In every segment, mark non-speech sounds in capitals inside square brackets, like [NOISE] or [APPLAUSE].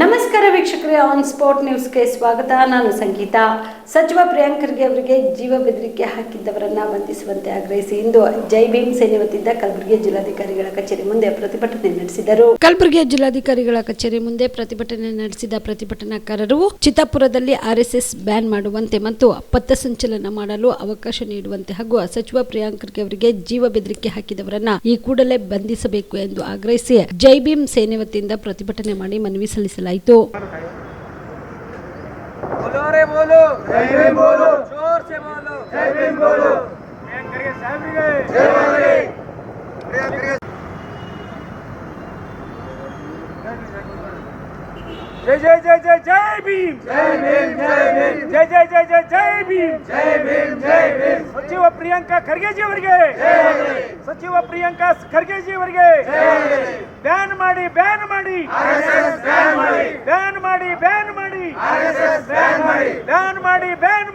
ನಮಸ್ಕಾರ ವೀಕ್ಷಕರೇ on spot ನ್ಯೂಸ್ಗೆ ಸ್ವಾಗತ. ನಾನು ಸಂಗೀತ. ಸಚಿವ ಪ್ರಿಯಾಂಕ್ ಖರ್ಗೆ ಅವರಿಗೆ ಜೀವ ಬೆದರಿಕೆ ಹಾಕಿದ್ದವರನ್ನ ಬಂಧಿಸುವಂತೆ ಆಗ್ರಹಿಸಿ ಇಂದು ಜೈ ಭೀಮ್ ಸೇನೆ ವತಿಯಿಂದ ಕಲಬುರಗಿ ಜಿಲ್ಲಾಧಿಕಾರಿಗಳ ಕಚೇರಿ ಮುಂದೆ ಪ್ರತಿಭಟನೆ ನಡೆಸಿದರು. ಕಲಬುರಗಿಯ ಜಿಲ್ಲಾಧಿಕಾರಿಗಳ ಕಚೇರಿ ಮುಂದೆ ಪ್ರತಿಭಟನೆ ನಡೆಸಿದ ಪ್ರತಿಭಟನಾಕಾರರು ಚಿತ್ತಾಪುರದಲ್ಲಿ ಆರ್ಎಸ್ಎಸ್ ಬ್ಯಾನ್ ಮಾಡುವಂತೆ ಮತ್ತು ಪಥಸಂಚಲನ ಮಾಡಲು ಅವಕಾಶ ನೀಡುವಂತೆ ಹಾಗೂ ಸಚಿವ ಪ್ರಿಯಾಂಕ್ ಖರ್ಗೆ ಅವರಿಗೆ ಜೀವ ಬೆದರಿಕೆ ಹಾಕಿದವರನ್ನ ಈ ಕೂಡಲೇ ಬಂಧಿಸಬೇಕು ಎಂದು ಆಗ್ರಹಿಸಿ ಜೈ ಭೀಮ್ ಸೇನೆ ವತಿಯಿಂದ ಪ್ರತಿಭಟನೆ ಮಾಡಿ ಮನವಿ सलाई तो बोलो रे बोलो जय भीम बोलो जोर से बोलो जय भीम बोलो मैं करके साहब गए जय वाले प्रिय प्रिय ಜೈ ಜೈ ಜೈ जय ಜೈ भीम जय भीम ಜೈ भीम जय ಜೈ जय ಜೈ जय भीम जय भीम जय भೀಮ್ ಸಚಿವ ಪ್ರಿಯಾಂಕಾ ಖರ್ಗೆ ಜಿ ಅವರಿಗೆ ಸಚಿವ ಪ್ರಿಯಾಂಕಾ ಖರ್ಗೆ ಜಿ ಅವರಿಗೆ ಬ್ಯಾನ್ ಮಾಡಿ ಬ್ಯಾನ್ ಮಾಡಿ. ಬ್ಯಾನ್ ಮಾಡಿ. ಬ್ಯಾನ್ ಮಾಡಿ ಬ್ಯಾನ್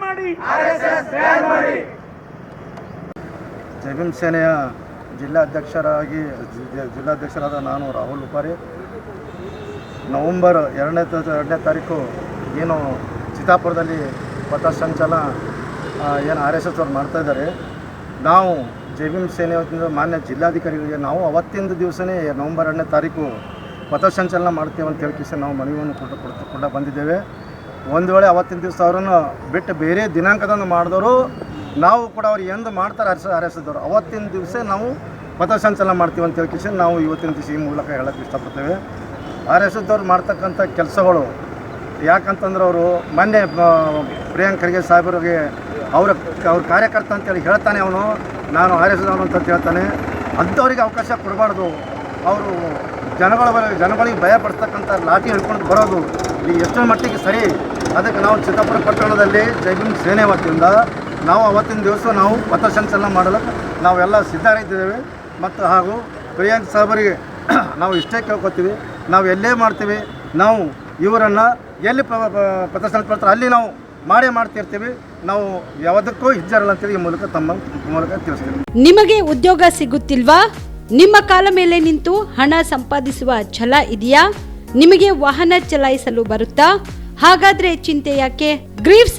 ಮಾಡಿ. ಬ್ಯಾನ್ ಮಾಡಿ. ಜೈ ಭೀಮ್ ಸೇನೆಯ ಜಿಲ್ಲಾಧ್ಯಕ್ಷರಾಗಿ ಜಿಲ್ಲಾಧ್ಯಕ್ಷರಾದ ನಾನು ರಾಹುಲ್ ಉಪಾರಿ. ನವಂಬರ್ ಎರಡನೇ ಎರಡನೇ ತಾರೀಕು ಏನು ಚಿತ್ತಾಪುರದಲ್ಲಿ ಪಥಸಂಚಲ ಏನು ಆರ್ ಎಸ್ ಎಸ್ ಅವ್ರು ಮಾಡ್ತಾಯಿದ್ದಾರೆ ನಾವು ಜೈಭೀಮ್ ಸೇನೆ ವತಿಯಿಂದ ಮಾನ್ಯ ಜಿಲ್ಲಾಧಿಕಾರಿಗಳಿಗೆ ನಾವು ಅವತ್ತಿನ ದಿವಸನೇ ನವಂಬರ್ ಎರಡನೇ ತಾರೀಕು ಪಥಸಂಚಲನ ಮಾಡ್ತೀವಿ ಅಂತ ಹೇಳಿ ಕಿಸಿ ನಾವು ಮನವಿಯನ್ನು ಕೊಟ್ಟು ಕೊಡ್ತು ಕೊಡ ಬಂದಿದ್ದೇವೆ. ಒಂದು ವೇಳೆ ಅವತ್ತಿನ ದಿವಸ ಅವರನ್ನು ಬಿಟ್ಟು ಬೇರೆ ದಿನಾಂಕದಂದು ಮಾಡಿದವರು, ನಾವು ಕೂಡ ಅವ್ರು ಎಂದು ಮಾಡ್ತಾರೆ ಅರಸ ಅವರು ಅವತ್ತಿನ ದಿವಸ ನಾವು ಪಥಸಂಚಲನ ಮಾಡ್ತೀವಿ ಅಂತ ಹೇಳಿ ನಾವು ಇವತ್ತಿನ ದಿವಸ ಈ ಮೂಲಕ ಹೇಳಕ್ಕೆ ಇಷ್ಟಪಡ್ತೇವೆ. ಆರ್ ಎಸ್ ಎಸ್ದವ್ರು ಮಾಡ್ತಕ್ಕಂಥ ಕೆಲಸಗಳು ಯಾಕಂತಂದ್ರೆ ಅವರು ಮೊನ್ನೆ ಪ್ರಿಯಾಂಕ್ ಖರ್ಗೆ ಸಾಹೇಬರಿಗೆ ಅವ್ರ ಅವ್ರ ಕಾರ್ಯಕರ್ತ ಅಂತೇಳಿ ಹೇಳ್ತಾನೆ ಅವನು. ನಾನು ಆರ್ ಎಸ್ ಅಂತ ಹೇಳ್ತಾನೆ. ಅಂಥವ್ರಿಗೆ ಅವಕಾಶ ಕೊಡಬಾರ್ದು. ಅವರು ಜನಗಳ ಜನಗಳಿಗೆ ಭಯಪಡ್ತಕ್ಕಂಥ ಲಾಠಿ ಹಿಡ್ಕೊಂಡು ಬರೋದು ಈ ಎಷ್ಟರ ಮಟ್ಟಿಗೆ ಸರಿ. ಅದಕ್ಕೆ ನಾವು ಚಿತ್ತಾಪುರ ಪಟ್ಟಣದಲ್ಲಿ ಜೈಭೀಮ್ ಸೇನೆ ವತಿಯಿಂದ ನಾವು ಅವತ್ತಿನ ದಿವಸ ನಾವು ಪಥಸಂಚಲನ ಮಾಡಲು ನಾವೆಲ್ಲ ಸಿದ್ಧರಿದ್ದೇವೆ. ಮತ್ತು ಹಾಗೂ ಪ್ರಿಯಾಂಕ್ ಸಾಹೇಬರಿಗೆ [COUGHS] ನಾವು ಇಷ್ಟೇ ಕೇಳ್ಕೊತೀವಿ. ನಾವು ಎಲ್ಲೇ ಮಾಡ್ತೀವಿ, ನಾವು ಇವರನ್ನು ಎಲ್ಲಿ ಪ್ರದರ್ಶನ ಪಡ್ತಾರೆ ಅಲ್ಲಿ ನಾವು ಮಾಡೇ ಮಾಡ್ತಿರ್ತೀವಿ. ನಾವು ಯಾವುದಕ್ಕೂ ಹಿಜ್ಜರಲ್ಲ ಅಂತೇಳಿ ಈ ಮೂಲಕ ತಮ್ಮ ಮೂಲಕ ತಿಳಿಸ್ತೀವಿ. ನಿಮಗೆ ಉದ್ಯೋಗ ಸಿಗುತ್ತಿಲ್ವಾ? ನಿಮ್ಮ ಕಾಲ ಮೇಲೆ ನಿಂತು ಹಣ ಸಂಪಾದಿಸುವ ಛಲ ಇದೆಯಾ? ನಿಮಗೆ ವಾಹನ ಚಲಾಯಿಸಲು ಬರುತ್ತಾ? ಹಾಗಾದ್ರೆ ಚಿಂತೆ ಯಾಕೆ? ಗ್ರೀವ್ಸ್